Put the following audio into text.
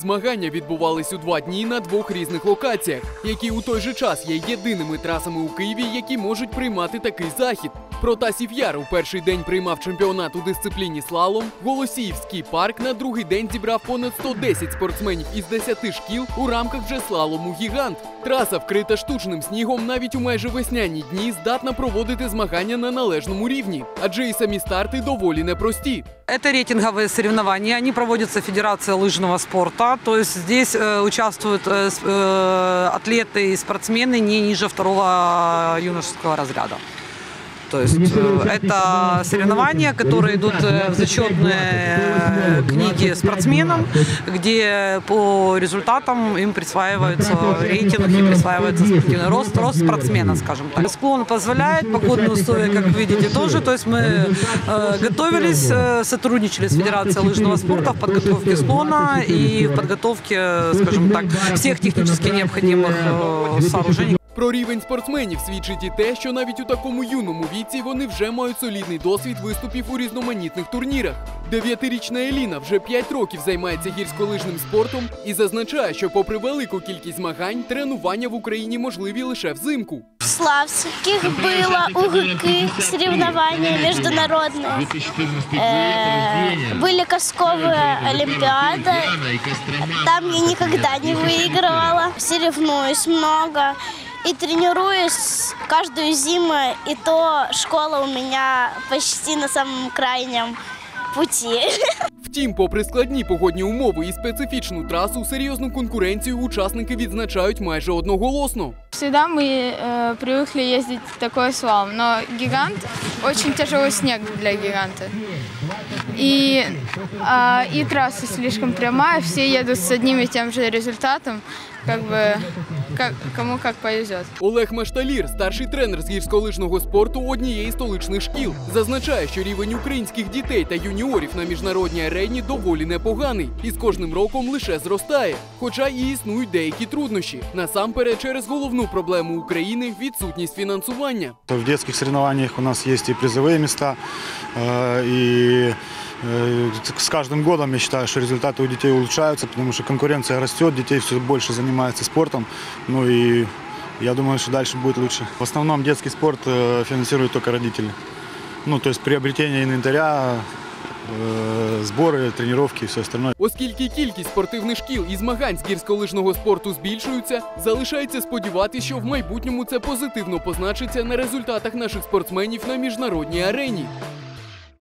Змагання відбувались у два дні на двох різних локаціях, які у той же час є єдиними трасами у Києві, які можуть приймати такий захід. Протасів Яр у перший день приймав чемпіонат у дисципліні слалом. Голосіївський парк на другий день зібрав понад 110 спортсменів із 10 шкіл у рамках вже слалому гігант. Траса, вкрита штучним снігом, навіть у майже весняні дні здатна проводити змагання на належному рівні, адже і самі старти доволі непрості. Это рейтинговые соревнования, они проводятся Федерацией лыжного спорта, то есть здесь э, участвуют э, с- э, атлеты и спортсмены не ниже второго юношеского разряда. То есть э, это соревнования, которые идут э, в зачетные книги спортсменам, где по результатам им присваивается рейтинг и присваивается спортивный рост, рост спортсмена, скажем так. Склон позволяет, погодные условия, как видите, тоже. То есть мы э, готовились, сотрудничали с Федерацией лыжного спорта в подготовке склона и в подготовке, скажем так, всех технически необходимых сооружений. Про рівень спортсменів свідчить і те, що навіть у такому юному віці вони вже мають солідний досвід виступів у різноманітних турнірах. Дев'ятирічна Еліна вже 5 років займається гірськолижним спортом і зазначає, що, попри велику кількість змагань, тренування в Україні можливі лише взимку. В Славских было УГК, соревнования международные. Э, Были Косковые Олимпиады. Там я никогда не выигрывала. Соревнуюсь много и тренируюсь каждую зиму. И то школа у меня почти на самом крайнем пути. Втім, попри складні погодні умови і специфічну трасу, серйозну конкуренцію учасники відзначають майже одноголосно. Всегда мы э, привыкли ездить в такой слалом, но гигант очень тяжелый снег для гиганта. И, а, и трасса слишком прямая, все едут с одним и тем же результатом, как бы как, кому как повезет. Олег Машталір, старший тренер з гірськолижного спорту однієї з столичних шкіл, зазначає, що рівень українських дітей та юніорів на міжнародній арені доволі непоганий і з кожним роком лише зростає. Хоча і існують деякі труднощі. Насамперед через головну проблему України відсутність фінансування. В детских соревнованиях у нас есть и призовые места, э, и э, с каждым годом я считаю, что результаты у детей улучшаются, потому что конкуренция растет, детей все больше занимается спортом, ну и я думаю, что дальше будет лучше. В основном детский спорт э, финансируют только родители. Ну, то есть приобретение инвентаря, э, сборы, тренировки и все остальное. Оскільки кількість спортивних шкіл і змагань з гірськолижного спорту збільшується, залишається сподіватися, що в майбутньому це позитивно позначиться на результатах наших спортсменів на міжнародній арені.